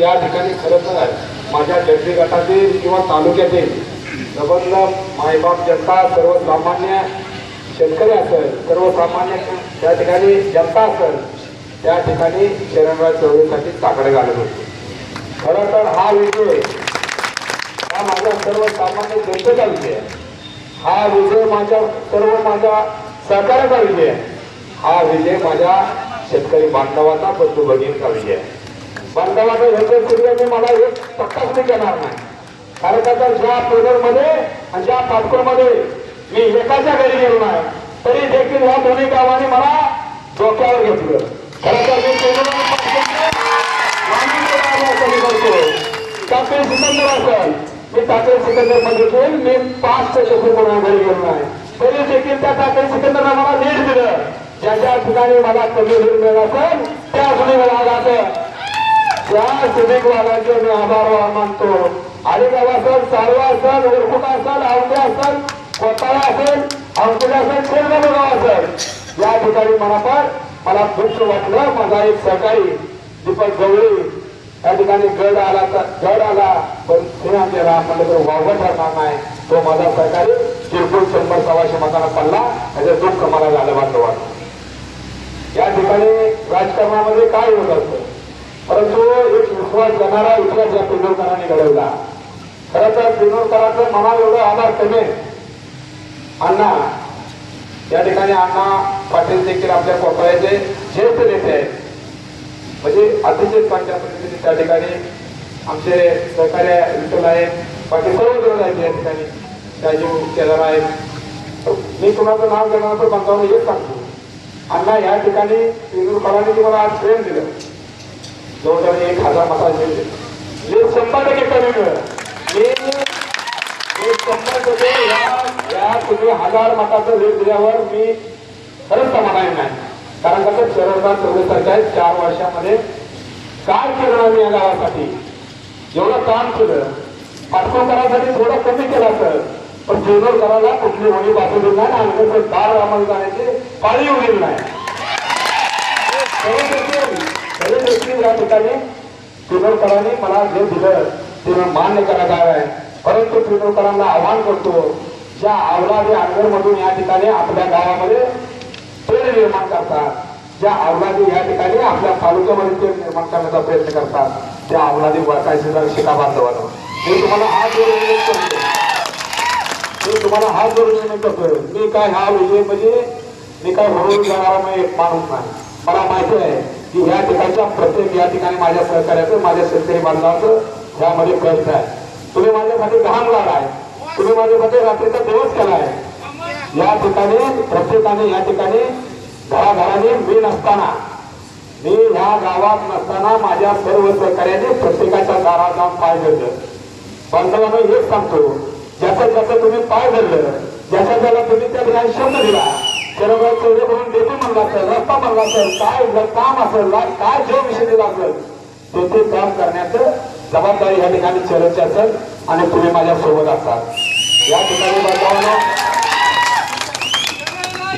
या ठिकाणी खरं तर माझ्या जळगी गटातील किंवा तालुक्यातील सबंध मायबाप जनता सर्वसामान्य शेतकरी असेल सर्वसामान्य त्या ठिकाणी जनता असेल त्या ठिकाणी शरणराज चौधरीसाठी ताकडे घालत होते. खरं तर हा विजय हा माझ्या सर्वसामान्य जनतेचा विजय आहे. हा विजय माझ्या सर्व माझ्या सहकार्याचा विजय आहे. हा विजय माझ्या शेतकरी बांधवाचा बंधू भगिनीचा विजय आहे. बांधवाचा ह्याच्या सूर्याने मला एक पक्काच नाही नाही. कारण का तर ज्या मध्ये आणि ज्या पाटकोरमध्ये मी एकाच्या घरी गेलो नाही तरी देखील ह्या दोन्ही गावाने मला डोक्यावर घेतलं. खरं तर मी पेनोरमध्ये टाकळी सिकंदर असेल. मी टाकळी सिकंदरमध्ये देखील मी पाच ते कोणा घरी गेलो नाही. तरी देखील त्या टाकळी सिकंदरला मला लीड दिलं. ज्या ज्या ठिकाणी मला कमी लीड मिळत असेल त्या सुनील वाघाचं त्या सुनील वाघाचे मी आभार मानतो. आलेगाव असेल सारवा असेल ओरकुटा असेल आवडे असेल कोताळा असेल अंकुल असेल शेरगाव गाव असेल या ठिकाणी मला मला दुःख वाटलं. माझा एक सहकारी दीपक गवळी या ठिकाणी गड आला तर गड आला पण सिंह गेला म्हणलं तर वावगं ठरणार नाही. तो माझा सरकारी किरकोळ शंभर सव्वाशे मताना पडला. त्याचं दुःख मला झालं वाटलं वाटतं. या ठिकाणी राजकारणामध्ये काय होत असतं? परंतु एक विश्वास देणारा विश्वास या पिंडोरकरांनी घडवला. खरं तर पिंडोरकरांचं मला एवढं आधार कमी आहे. अण्णा या ठिकाणी अण्णा पाटील देखील आपल्या कोपऱ्याचे ज्येष्ठ नेते आहेत. म्हणजे अतिशय चांगल्या पद्धतीने त्या ठिकाणी आमचे सहकार्य विठ्ठल आहेत बाकी सर्व जण आहेत या ठिकाणी. राजीव केदार आहेत. मी कुणाचं नाव घेणार तर बंधावून हेच सांगतो. अण्णा या ठिकाणी पिंडोरकरांनी तुम्हाला आज प्रेम दिलं. जवळजवळ एक हजार मतांचे मी शंभर टक्के कमी मिळेल. मी मी शंभर टक्के या तुम्ही हजार मताचं लीड दिल्यावर मी खरंच समाधानी नाही. कारण कसं शरदराज चौधरीसारख्या आहेत चार वर्षामध्ये काय केलं मी या गावासाठी? जेवढं काम केलं. पाटकोकरासाठी थोडं कमी केलं असेल पण जेवण करायला कुठली होणी बाजूली नाही आणि अंगाचं दार आम्हाला जाण्याची पाळी उडली नाही. देखील या ठिकाणी पिनोरकरांनी मला जे दिलं ते मी मान्य करायला आहे परंतु पिनोरकरांना आव्हान करतो ज्या अवलादी आंगरमधून या ठिकाणी आपल्या गावामध्ये तेल निर्माण करतात. ज्या अवलादी या ठिकाणी आपल्या तालुक्यामध्ये तेल निर्माण करण्याचा प्रयत्न करतात त्या अवलादी वर्षाचे जर शिका बांधवानं मी तुम्हाला हात जोडून विनंती करतो मी तुम्हाला हात जोडून विनंती करतोय मी काय हा विजय म्हणजे मी काय म्हणून जाणारा मी एक माणूस नाही. मला माहिती आहे की या ठिकाणच्या प्रत्येक या ठिकाणी माझ्या सहकार्याचं माझ्या शेतकरी बांधवाचं यामध्ये कष्ट आहे. तुम्ही माझ्यासाठी घाम लागाय तुम्ही माझ्यासाठी रात्रीचा दिवस केलाय. या ठिकाणी प्रत्येकाने या ठिकाणी घराघराने मी नसताना मी ह्या गावात नसताना माझ्या सर्व सहकार्याने प्रत्येकाच्या दारात जाऊन पाय धरलं. बांधवांना हेच सांगतो ज्याचं ज्याचं तुम्ही पाय धरलं ज्याच्या ज्याला तुम्ही त्या ठिकाणी शब्द दिला शरदराव चौधरी म्हणून देतो म्हणला असेल रस्ता म्हणला असेल काय काम असेल काय जो विषय दिला असेल ते ते काम करण्याचं जबाबदारी या ठिकाणी चलनची असेल आणि तुम्ही माझ्या सोबत असतात. या ठिकाणी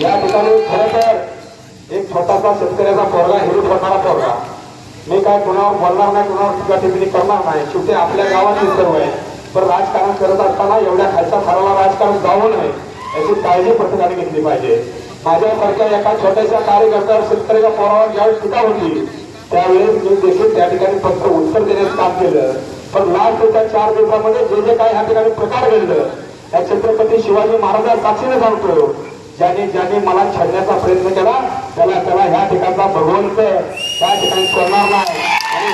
या ठिकाणी खरं तर एक छोटासा शेतकऱ्याचा पोरगा हिरू करणारा पोरगा. मी काय कुणावर बोलणार नाही कुणावर टीका टिप्पणी करणार नाही. शेवटी आपल्या गावाची सर्व आहे. पण राजकारण करत असताना एवढ्या खालच्या थराला राजकारण जाऊ नये याची काळजी प्रत्येकाने घेतली पाहिजे. माझ्यासारख्या एका छोट्याशा कार्यकर्त्यावर शेतकऱ्याच्या पोरावर ज्यावेळी टीका होती. त्यावेळेस मी देखील त्या ठिकाणी फक्त उत्तर देण्याचं काम केलं. पण लास्टच्या चार दिवसामध्ये जे जे काही ह्या ठिकाणी प्रकार घडलं त्या छत्रपती शिवाजी महाराजा साक्षीने सांगतो. ज्याने ज्याने मला छडण्याचा प्रयत्न केला त्याला त्याला ह्या ठिकाणचा भगवंत त्या ठिकाणी करणार नाही. आणि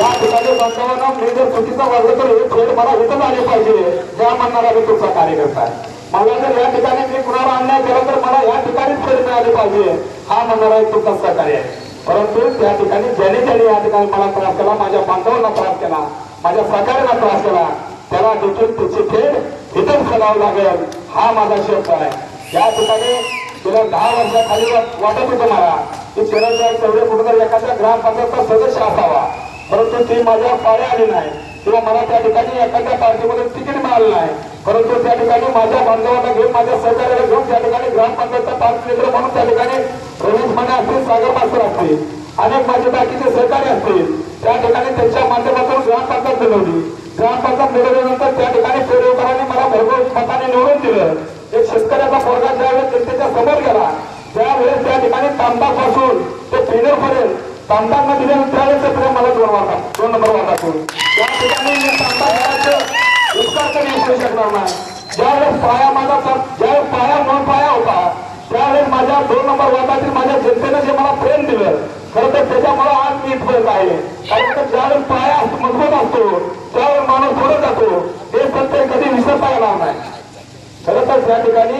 या ठिकाणी बांधवांना मी जर चुकीचा वागलो तर हे फेड मला इथं आले पाहिजे ज्या म्हणणारा मी तुमचा कार्यकर्ता आहे. मला जर या ठिकाणी मी कुणाला अन्याय केला तर मला या ठिकाणीच फेर मिळाले पाहिजे. हा म्हणणारा एक तुमचा सहकार्य आहे. परंतु त्या ठिकाणी ज्याने ज्याने या ठिकाणी मला त्रास केला माझ्या बांधवांना त्रास केला माझ्या सहकार्याला त्रास केला त्याला देखील त्याची खेळ इथेच करावं लागेल. हा माझा शब्द आहे. या ठिकाणी गेल्या दहा वर्षाखाली वाटत होतं मला की शरदराव चौधरी कुठेतरी एखाद्या ग्रामपंचायतचा सदस्य असावा. परंतु ती माझ्या पाळ्या आली नाही. किंवा मला त्या ठिकाणी एखाद्या पार्टीमध्ये तिकीट मिळालं नाही. परंतु त्या ठिकाणी माझ्या बांधवांना घेऊन माझ्या सहकार्याला घेऊन त्या ठिकाणी ग्रामपंचायतचा पाच केंद्र म्हणून त्या ठिकाणी रमेश माने असतील सागर मास्तर असतील अनेक माझे बाकीचे सहकारी असतील. त्या मिळवली ग्रामपंचायत मिळवल्यानंतर त्या ठिकाणी पेरवकरांनी मला भरपूर मताने निवडून दिलं. एक शेतकऱ्याचा पोरगा ज्यावेळेस जनतेच्या समोर गेला त्यावेळेस त्या ठिकाणी तांबा पासून ते पेनर पर्यंत तांबांना दिले त्यावेळेस ते मला दोन वाटा दोन नंबर वाटा त्या ठिकाणी मी तांबा घराचं उपकार कधी विसरू शकणार नाही ज्यावेळेस पाया माझा ज्यावेळेस पाया म्हणून पाया होता त्यावेळेस माझ्या दोन नंबर वर्गातील माझ्या जनतेनं जे मला प्रेम दिलं खरं तर त्याच्यामुळे आज मी इथपर्यंत आहे. कारण तर ज्यावेळेस पाया मजबूत असतो त्यावेळेस माणूस पुढे जातो. हे सत्य कधी विसरता येणार नाही. खरं तर त्या ठिकाणी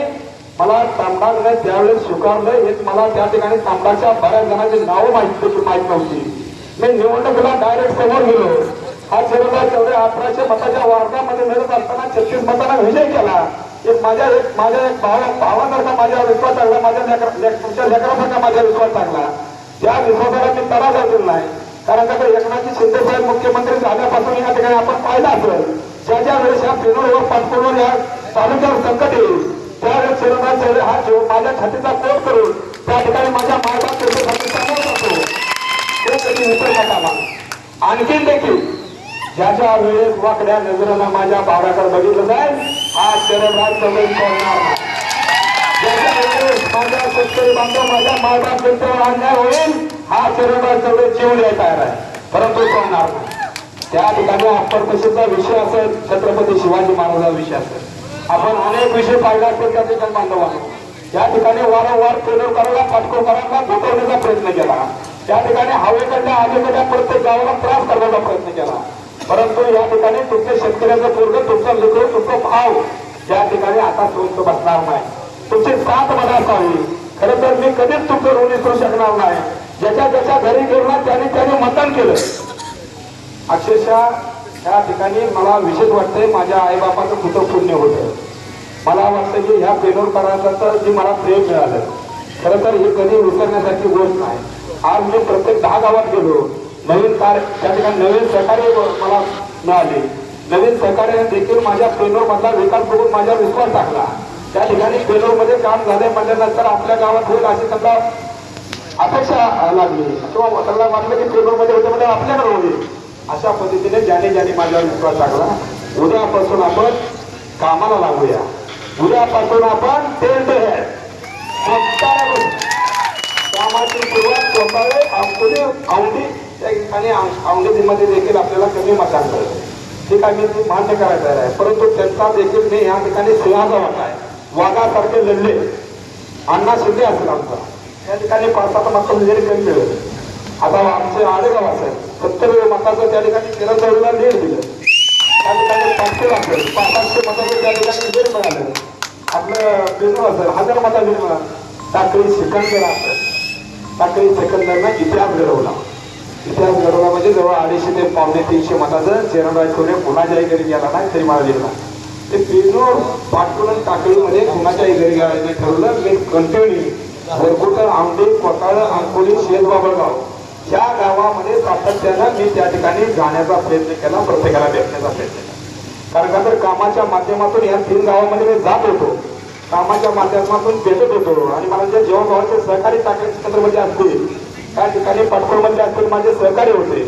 मला तांबडाने त्यावेळेस स्वीकारलं हेच मला त्या ठिकाणी तांबडाच्या बऱ्याच जणांची नावं माहिती माहीत नव्हती. मी निवडणुकीला डायरेक्ट समोर गेलो. हा शहराला तेवढ्या अठराशे मताच्या वार्डामध्ये मिळत असताना छत्तीस मतांना विजय केला. एक माझ्या एक माझ्या एक भावा भावासारखा माझ्यावर विश्वास टाकला माझ्या तुमच्या लेकरासारखा माझ्या विश्वास टाकला. त्या विश्वासाला मी तडा जातील नाही. कारण का एकनाथजी शिंदे साहेब मुख्यमंत्री झाल्यापासून या ठिकाणी आपण पाहिलं असेल ज्या ज्या वेळेस या पिनोडवर पाटकोडवर या तालुक्यावर संकट येईल त्यावेळेस शिरणार चौधरी हा जीव माझ्या छातीचा कोट करून त्या ठिकाणी माझ्या मायबाप त्यांच्यासाठी समोर जातो ते कधी आणखीन देखील ज्याच्या वेळेस वाकड्या नजरेनं माझ्या बावड्याकडे बघितलं जाईल हा शरणराज चौधरी करणार. ज्याच्या वेळेस माझ्या शेतकरी बांधव माझ्या मायबाप जनतेवर अन्याय होईल हा शरणराज चौधरी जीव तयार आहे. परंतु करणार नाही. त्या ठिकाणी अप्परपशीचा विषय असेल छत्रपती शिवाजी महाराजांचा विषय असेल. आपण अनेक विषय पाहिला असेल त्या ठिकाणी बांधवांनो. या ठिकाणी वारंवार करायला पाटकोकरांना गोठवण्याचा प्रयत्न केला. त्या ठिकाणी हवेकडल्या आगेकडल्या प्रत्येक गावाला त्रास करण्याचा प्रयत्न केला. परंतु या ठिकाणी तुमच्या शेतकऱ्याचं पूर्ण तुमचं लेकर तुमचं भाव या ठिकाणी आता स्वस्त बसणार नाही. तुमची साथ मला असावी खरं तर मी कधीच तुमचं ऋण विसरू शकणार नाही. ज्याच्या ज्याच्या घरी गेलो त्याने त्याने मतदान केलं. अक्षरशः या ठिकाणी मला विशेष वाटतंय माझ्या आईबापाचं कुठं पुण्य होतं. मला वाटतं की ह्या पेनोरकरांचं तर जे मला प्रेम मिळालं खरं तर हे कधी विसरण्यासारखी गोष्ट नाही. आज मी प्रत्येक दहा गावात गेलो. नवीन कार त्या ठिकाणी नवीन सहकार्य मला मिळाले. नवीन सहकार्याने देखील माझ्या पेनोर मधला विकास बघून माझ्यावर विश्वास टाकला. त्या ठिकाणी पेनोरमध्ये काम झाले म्हटल्यानंतर आपल्या गावात होईल अशी त्यांना अपेक्षा लागली. किंवा त्यांना वाटलं की पेपरमध्ये होते म्हणजे आपल्याकडे होईल. अशा पद्धतीने ज्याने ज्याने माझ्यावर विश्वास टाकला उद्यापासून आपण कामाला लागूया. उद्यापासून आपण टेंट आहे कामाची सुरुवात स्वतःवे औंधी त्या ठिकाणी औंधीमध्ये देखील आपल्याला कमी मतदान कळतं ठीक आहे मी ते मान्य करायचं आहे. परंतु त्यांचा देखील मी या ठिकाणी सिंहाचा वाटा आहे. वाघासारखे लढले. अण्णा शिंदे असेल आमचा. या ठिकाणी पाच सात मतं जरी कमी मिळेल. आता आमचे आडेगाव असेल. सत्तर मताचं त्या ठिकाणी किरण चौधरीला लीड दिलं. त्या ठिकाणी पाचशे असेल पाच सातशे मताचं त्या ठिकाणी लीड मिळालं. आपलं बिजू असेल. हजार मता लीड मिळालं. टाकळी सिकंदर असेल. टाकळी सिकंदरनं इतिहास घडवला. इतिहास घडवला म्हणजे जवळ अडीचशे ते पावणे तीनशे मताचं चेरणराज खोरे कुणाच्याही घरी गेला नाही तरी मला लिहिला ते पेनोर पाटकुलन टाकळीमध्ये कुणाच्याही घरी गेल्याचं ठरवलं मी कंटिन्यू वरकुट आंबे कोटाळ अंकोली शेत बाबळगाव या गावामध्ये सातत्यानं मी त्या ठिकाणी जाण्याचा प्रयत्न केला प्रत्येकाला भेटण्याचा प्रयत्न केला. कारण का तर कामाच्या माध्यमातून या तीन गावामध्ये मी जात होतो. कामाच्या माध्यमातून भेटत होतो. आणि मला जे जेव्हा गावाचे सहकारी टाकळे म्हणजे असतील त्या ठिकाणी पाटकोळमध्ये असतील माझे सहकारी होते.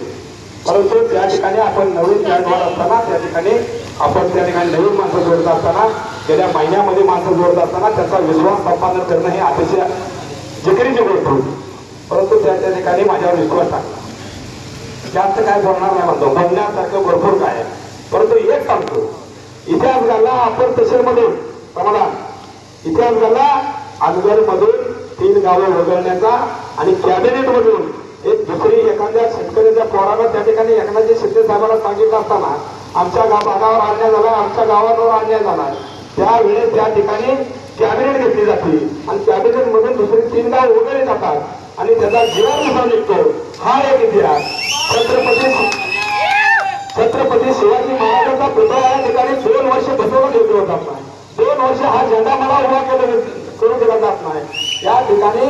परंतु त्या ठिकाणी आपण नवीन जॉईनवर असताना त्या ठिकाणी आपण त्या ठिकाणी नवीन माणसं जोडत असताना गेल्या महिन्यामध्ये माणसं जोडत असताना त्याचा विश्वास संपादन करणं हे अतिशय जिकरीची गोष्ट होती. परंतु त्या त्या ठिकाणी माझ्यावर विश्वास टाकला. जास्त काय बोलणार नाही म्हणतो. बोलण्यासारखं भरपूर काय आहे. परंतु एक सांगतो. इतिहास झाला आपण तहसीलमध्ये समाधान इतिहास झाला अजगर मधून तीन गावं वगळण्याचा आणि कॅबिनेटमधून एक दुसरी एखाद्या शेतकऱ्याच्या पोराला त्या ठिकाणी एकनाथजी शिंदे साहेबांना सांगितलं असताना आमच्या भागावर अन्याय झाला आमच्या गावावर अन्याय झाला त्यावेळेस त्या ठिकाणी कॅबिनेट घेतली जाते. आणि कॅबिनेटमधून दुसरे दुसरी तीन गाव वगळले जातात. आणि त्याचा जीवानुसार निघतो. हा एक इतिहास. छत्रपती छत्रपती शिवाजी महाराजांचा पुतळा या ठिकाणी दोन वर्ष बसवून ठेवले होता. आपण दोन वर्ष हा झेंडा मला उभा केला करू दिला जात नाही. या ठिकाणी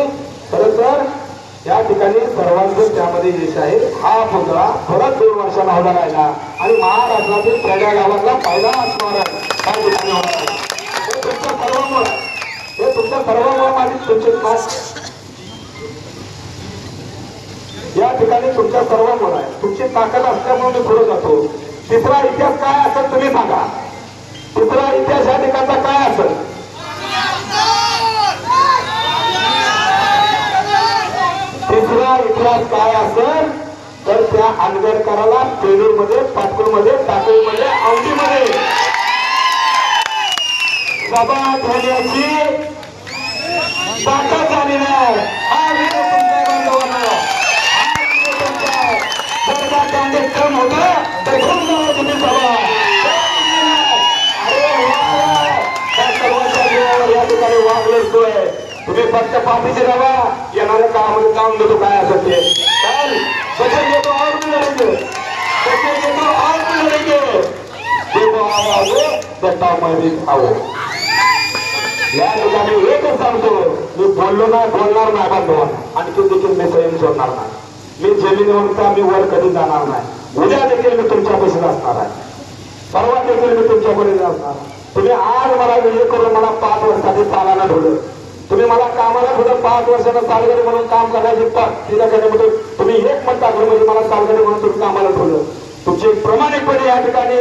खरं तर या ठिकाणी सर्वांचं त्यामध्ये यश आहे. हा पुतळा परत दोन वर्षाला उभा राहिला. आणि महाराष्ट्रातील खेड्या गावातला पहिला असणार आहे. हे तुमच्या सर्वांवर हे तुमच्या सर्वांमुळे माझी तुमची या ठिकाणी तुमच्या सर्वांवर आहे. तुमची ताकद असल्यामुळे मी पुढे जातो. तिसरा इतिहास काय असेल तुम्ही सांगा. तिसरा इतिहास या ठिकाणचा काय असेल? दुसरा इतिहास काय असेल तर त्या आंबेडकराला पेरूमध्ये पाटपूरमध्ये टाकळीमध्ये औंढीमध्ये सभा घेण्याची ताकद झाली नाही. कार्यक्रम विरोध तुमच्या बांधवांना. हा तर घेऊन जावं हो तुम्ही सभा. या ठिकाणी वाघ लढतोय. तुम्ही फक्त पाठीशी राहा. येणाऱ्या काळामध्ये काम देतो काय असं ते. चल बचत घेतो और भी लढेंगे बचत घेतो और भी लढेंगे देखो आवाज दत्ता मैं भी या ठिकाणी एकच सांगतो मी बोललो नाही बोलणार नाही बांधवांना आणखी देखील मी स्वयं सोडणार नाही. मी जमिनीवरचा मी वर कधी जाणार नाही. उद्या देखील मी तुमच्या पैशात असणार आहे. परवा देखील मी तुमच्याकडे असणार तुम्ही आज मला विजय करून मला पाच वर्षासाठी चालायला ठेवलं. तुम्ही मला कामाला सुद्धा पाच वर्षाचा सालगडी म्हणून काम करायची तिच्याकडे म्हणजे तुम्ही एक मत टाकलं म्हणजे मला सालगडी म्हणून तुम्ही कामाला ठेवलं. तुमचे प्रामाणिकपणे या ठिकाणी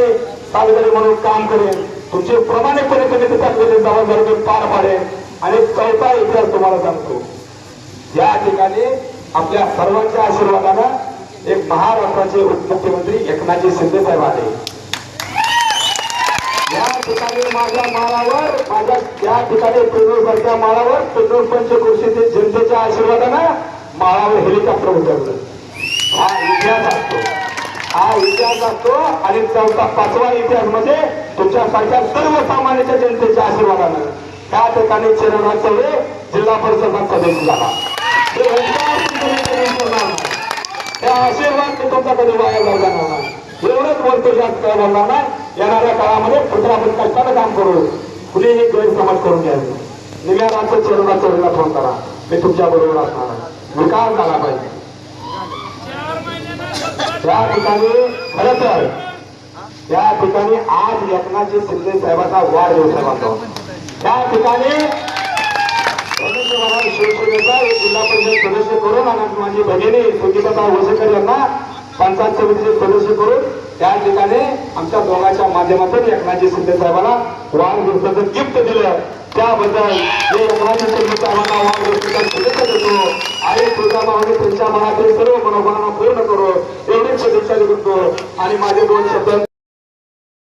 सालगडी म्हणून काम करेन. तुमचे प्रामाणिकपणे तुम्ही तिच्याकडे जबाबदारी पार पाडेन. आणि चौथा इतिहास तुम्हाला सांगतो. या ठिकाणी आपल्या सर्वांच्या आशीर्वादानं एक महाराष्ट्राचे उपमुख्यमंत्री एकनाथजी शिंदे साहेब आले. माझ्या माळावर माझ्या या ठिकाणी पेट्रोल सारख्या माळावर पेट्रोल पंचकृषीचे जनतेच्या आशीर्वादानं माळावर हेलिकॉप्टर उतरलं. हा इतिहास असतो. हा इतिहास असतो आणि चौथा पाचवा इतिहास म्हणजे तुमच्यासारख्या सर्वसामान्याच्या जनतेच्या आशीर्वादानं. त्या ठिकाणी चिरंजीव चौरे जिल्हा परिषद सदस्य झाला. त्या आशीर्वाद मी तुमचा कधी वाया जाऊ जाणार नाही. एवढंच बोलतो जास्त काय बोलणार नाही. येणाऱ्या काळामध्ये पुढे आपण कष्टानं काम करू कुणीही गैरसमज करून घ्यावे निम्या रात्र चेरुला चोरीला फोन करा. मी तुमच्या बरोबर असणार आहे. विकास झाला पाहिजे. त्या ठिकाणी खर तर त्या ठिकाणी आज एकनाथजी शिंदे साहेबांचा वाढदिवस आहे बांधव त्या ठिकाणी शिवसेनेचा एक जिल्हा परिषद सदस्य करून आणि माझी भगिनी संगीता वसेकर यांना पंचायत समितीचे सदस्य करून त्या ठिकाणी आमच्या दोघांच्या माध्यमातून एकनाथजी शिंदे साहेबांना वाढदिवसाचं गिफ्ट दिलं. त्याबद्दल मी एकनाथजी शिंदे साहेबांना वाढदिवसाच्या शुभेच्छा देतो. आणि तुझ्या भावाने त्यांच्या मनातील सर्व मनोभावना पूर्ण करो. एवढीच शुभेच्छा देतो. आणि माझे दोन शब्द